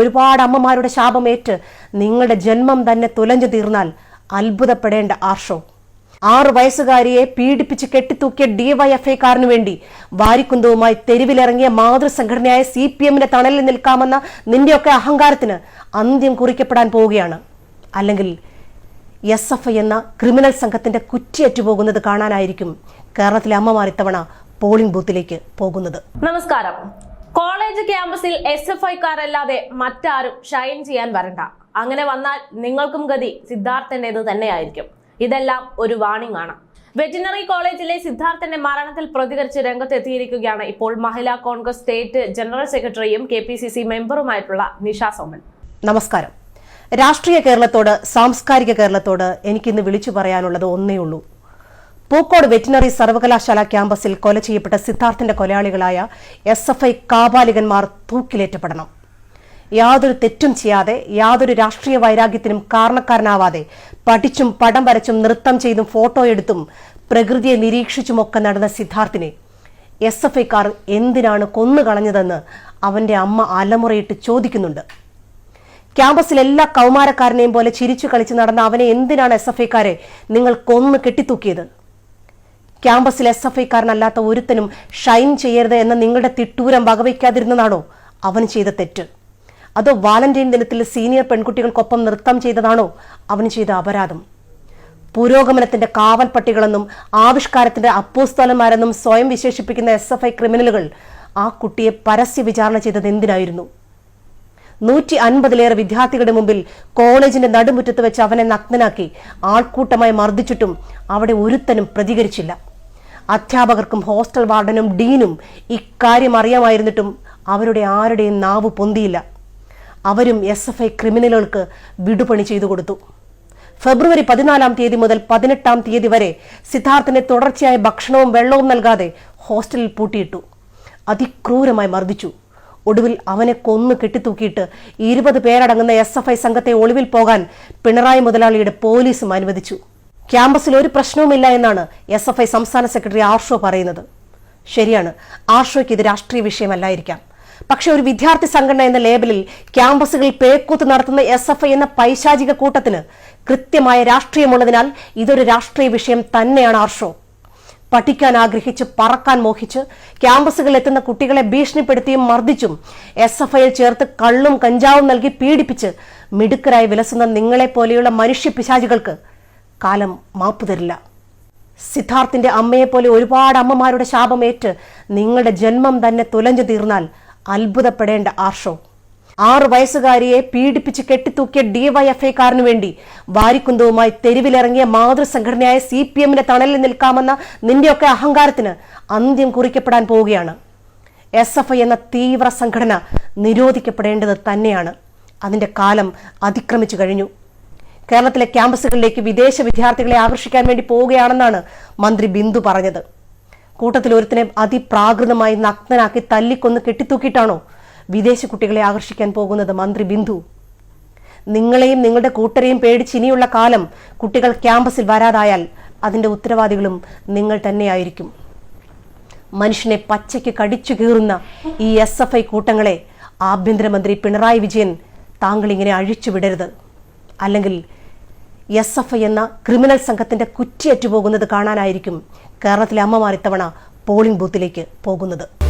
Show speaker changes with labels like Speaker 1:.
Speaker 1: ഒരുപാട് അമ്മമാരുടെ ശാപമേറ്റ് നിങ്ങളുടെ ജന്മം തന്നെ തുലഞ്ഞു തീർന്നാൽ അത്ഭുതപ്പെടേണ്ട ആർഷോ. ആറു വയസ്സുകാരിയെ പീഡിപ്പിച്ച് കെട്ടിത്തൂക്കിയ ഡിവൈഎഫ്ഐക്കാരനു വേണ്ടി വാരിക്കുന്തവുമായി തെരുവിലിറങ്ങിയ മാതൃസംഘടനയായ സി പി എമ്മിന്റെ തണലിൽ നിൽക്കാമെന്ന നിന്റെയൊക്കെ അഹങ്കാരത്തിന് അന്ത്യം കുറിക്കപ്പെടാൻ പോവുകയാണ്. അല്ലെങ്കിൽ എസ് എഫ് ഐ എന്ന ക്രിമിനൽ സംഘത്തിന്റെ കുറ്റിയേറ്റുപോകുന്നത് കാണാനായിരിക്കും കേരളത്തിലെ അമ്മമാർ ഇത്തവണ പോളിംഗ് ബൂത്തിലേക്ക് പോകുന്നത്.
Speaker 2: നമസ്കാരം. കോളേജ് ക്യാമ്പസിൽ എസ് എഫ് ഐക്കാരല്ലാതെ മറ്റാരും ഷൈൻ ചെയ്യാൻ വരണ്ട. അങ്ങനെ വന്നാൽ നിങ്ങൾക്കും ഗതി സിദ്ധാർത്ഥന്റേത് തന്നെയായിരിക്കും. ഇതെല്ലാം ഒരു വാണിംഗ് ആണ്. വെറ്റിനറി കോളേജിലെ സിദ്ധാർത്ഥന്റെ മരണത്തിൽ പ്രതികരിച്ച് രംഗത്തെത്തിയിരിക്കുകയാണ് ഇപ്പോൾ മഹിളാ കോൺഗ്രസ് സ്റ്റേറ്റ് ജനറൽ സെക്രട്ടറിയും കെ പി സി സി മെമ്പറുമായിട്ടുള്ള നിഷ സോമൻ.
Speaker 1: നമസ്കാരം. രാഷ്ട്രീയ കേരളത്തോട് സാംസ്കാരിക കേരളത്തോട് എനിക്കിന്ന് വിളിച്ചു പറയാനുള്ളത് ഒന്നേ ഉള്ളൂ. പൂക്കോട് വെറ്റിനറി സർവകലാശാല ക്യാമ്പസിൽ കൊല ചെയ്യപ്പെട്ട സിദ്ധാർത്ഥന്റെ കൊലയാളികളായ എസ് എഫ് ഐ കാബാലികന്മാർ തൂക്കിലേറ്റപ്പെടണം. യാതൊരു തെറ്റും ചെയ്യാതെ യാതൊരു രാഷ്ട്രീയ വൈരാഗ്യത്തിനും കാരണക്കാരനാവാതെ പഠിച്ചും പടം വരച്ചും നൃത്തം ചെയ്തും ഫോട്ടോ എടുത്തും പ്രകൃതിയെ നിരീക്ഷിച്ചുമൊക്കെ നടന്ന സിദ്ധാർത്ഥിനെ എസ് എഫ് ഐക്കാർ എന്തിനാണ് കൊന്നുകളഞ്ഞതെന്ന് അവന്റെ അമ്മ അലമുറയിട്ട് ചോദിക്കുന്നുണ്ട്. ക്യാമ്പസിൽ എല്ലാ കൗമാരക്കാരനെയും പോലെ ചിരിച്ചു കളിച്ച് നടന്ന അവനെ എന്തിനാണ് എസ് എഫ് ഐക്കാരെ നിങ്ങൾ കൊന്നു കെട്ടിത്തൂക്കിയത്? ക്യാമ്പസിൽ എസ് എഫ് ഐക്കാരനല്ലാത്ത ഒരുത്തനും ഷൈൻ ചെയ്യരുത് എന്ന നിങ്ങളുടെ തിട്ടൂരം വകവയ്ക്കാതിരുന്നതാണോ? അവൻ ചെയ്ത തെറ്റ്. അതോ വാലന്റൈൻ ദിനത്തിൽ സീനിയർ പെൺകുട്ടികൾക്കൊപ്പം നൃത്തം ചെയ്തതാണോ? അവൻ ചെയ്ത അപരാധം. പുരോഗമനത്തിന്റെ കാവൽ പട്ടികളെന്നും ആവിഷ്കാരത്തിന്റെ അപ്പോസ്തലന്മാരെന്നും സ്വയം വിശേഷിപ്പിക്കുന്ന എസ് എഫ് ഐ ക്രിമിനലുകൾ ആ കുട്ടിയെ പരസ്യ വിചാരണ ചെയ്തത് എന്തിനായിരുന്നു? നൂറ്റി അൻപതിലേറെ വിദ്യാർത്ഥികളുടെ മുമ്പിൽ കോളേജിന്റെ നടുമുറ്റത്ത് വെച്ച് അവനെ നഗ്നനാക്കി ആൾക്കൂട്ടമായി മർദ്ദിച്ചിട്ടും അവിടെ ഒരുത്തനും പ്രതികരിച്ചില്ല. അധ്യാപകർക്കും ഹോസ്റ്റൽ വാർഡനും ഡീനും ഇക്കാര്യം അറിയാമായിരുന്നിട്ടും അവരുടെ ആരുടെയും നാവ് പൊന്തിയില്ല. അവരും എസ് എഫ് ഐ ക്രിമിനലുകൾക്ക് വിടുപണി ചെയ്തു കൊടുത്തു. ഫെബ്രുവരി പതിനാലാം തീയതി മുതൽ പതിനെട്ടാം തീയതി വരെ സിദ്ധാർത്ഥിനെ തുടർച്ചയായ ഭക്ഷണവും വെള്ളവും നൽകാതെ ഹോസ്റ്റലിൽ പൂട്ടിയിട്ടു. അതിക്രൂരമായി മർദ്ദിച്ചു. ഒടുവിൽ അവനെ കൊന്നു കെട്ടിത്തൂക്കിയിട്ട് ഇരുപത് പേരടങ്ങുന്ന എസ് എഫ് ഐ സംഘത്തെ ഒളിവിൽ പോകാൻ പിണറായി മുതലാളിയുടെ പോലീസും അനുവദിച്ചു. ക്യാമ്പസിൽ ഒരു പ്രശ്നവുമില്ല എന്നാണ് എസ് എഫ് ഐ സംസ്ഥാന സെക്രട്ടറി ആർഷോ പറയുന്നത്. ശരിയാണ് ആർഷോയ്ക്ക് ഇത് രാഷ്ട്രീയ വിഷയമല്ലായിരിക്കാം. പക്ഷെ ഒരു വിദ്യാർത്ഥി സംഘടന എന്ന ലേബലിൽ ക്യാമ്പസുകളിൽ പേക്കൂത്ത് നടത്തുന്ന എസ് എഫ് ഐ എന്ന പൈശാചിക കൂട്ടത്തിന് കൃത്യമായ രാഷ്ട്രീയമുള്ളതിനാൽ ഇതൊരു രാഷ്ട്രീയ വിഷയം തന്നെയാണ് ആർഷോ. പഠിക്കാൻ ആഗ്രഹിച്ച് പറക്കാൻ മോഹിച്ച് ക്യാമ്പസുകളിൽ എത്തുന്ന കുട്ടികളെ ഭീഷണിപ്പെടുത്തിയും മർദ്ദിച്ചും എസ് എഫ് ഐയിൽ ചേർത്ത് കള്ളും കഞ്ചാവും നൽകി പീഡിപ്പിച്ച് മിടുക്കരായി വിലസുന്ന നിങ്ങളെ പോലെയുള്ള മനുഷ്യ പിശാചികൾക്ക് കാലം മാപ്പ് തരില്ല. സിദ്ധാർത്ഥിന്റെ അമ്മയെപ്പോലെ ഒരുപാട് അമ്മമാരുടെ ശാപമേറ്റ് നിങ്ങളുടെ ജന്മം തന്നെ തുലഞ്ഞു തീർന്നാൽ അത്ഭുതപ്പെടേണ്ട ആർഷോ? ആറു വയസ്സുകാരിയെ പീഡിപ്പിച്ച് കെട്ടിത്തൂക്കിയ ഡിവൈഎഫ്ഐക്കാരനു വേണ്ടി വാരിക്കുന്തവുമായി തെരുവിലിറങ്ങിയ മാതൃസംഘടനയായ സി പി എമ്മിന്റെ തണലിൽ നിൽക്കാമെന്ന നിന്റെയൊക്കെ അഹങ്കാരത്തിന് അന്ത്യം കുറിക്കപ്പെടാൻ പോവുകയാണ്. എസ് എഫ് ഐ എന്ന തീവ്ര സംഘടന നിരോധിക്കപ്പെടേണ്ടത് തന്നെയാണ്. അതിന്റെ കാലം അതിക്രമിച്ചു കഴിഞ്ഞു. കേരളത്തിലെ ക്യാമ്പസുകളിലേക്ക് വിദേശ വിദ്യാർത്ഥികളെ ആകർഷിക്കാൻ വേണ്ടി പോവുകയാണെന്നാണ് മന്ത്രി ബിന്ദു പറഞ്ഞത്. കൂട്ടത്തിൽ ഒരുത്തിനെ അതിപ്രാകൃതമായി നഗ്നനാക്കി തല്ലിക്കൊന്ന് കെട്ടിത്തൂക്കിയിട്ടാണോ വിദേശ കുട്ടികളെ ആകർഷിക്കാൻ പോകുന്നത് മന്ത്രി ബിന്ദു. നിങ്ങളെയും നിങ്ങളുടെ കൂട്ടരെയും പേടിച്ച് ഇനിയുള്ള കാലം കുട്ടികൾ ക്യാമ്പസിൽ വരാതായാൽ അതിന്റെ ഉത്തരവാദികളും നിങ്ങൾ തന്നെയായിരിക്കും. മനുഷ്യനെ പച്ചയ്ക്ക് കടിച്ചു കീറുന്ന ഈ എസ് എഫ് ഐ കൂട്ടങ്ങളെ ആഭ്യന്തരമന്ത്രി പിണറായി വിജയൻ താങ്കൾ ഇങ്ങനെ അഴിച്ചു വിടരുത്. അല്ലെങ്കിൽ എസ് എഫ് ഐ എന്ന ക്രിമിനൽ സംഘത്തിന്റെ കുറ്റിയറ്റുപോകുന്നത് കാണാനായിരിക്കും കേരളത്തിലെ അമ്മമാർ ഇത്തവണ പോളിംഗ് ബൂത്തിലേക്ക് പോകുന്നത്.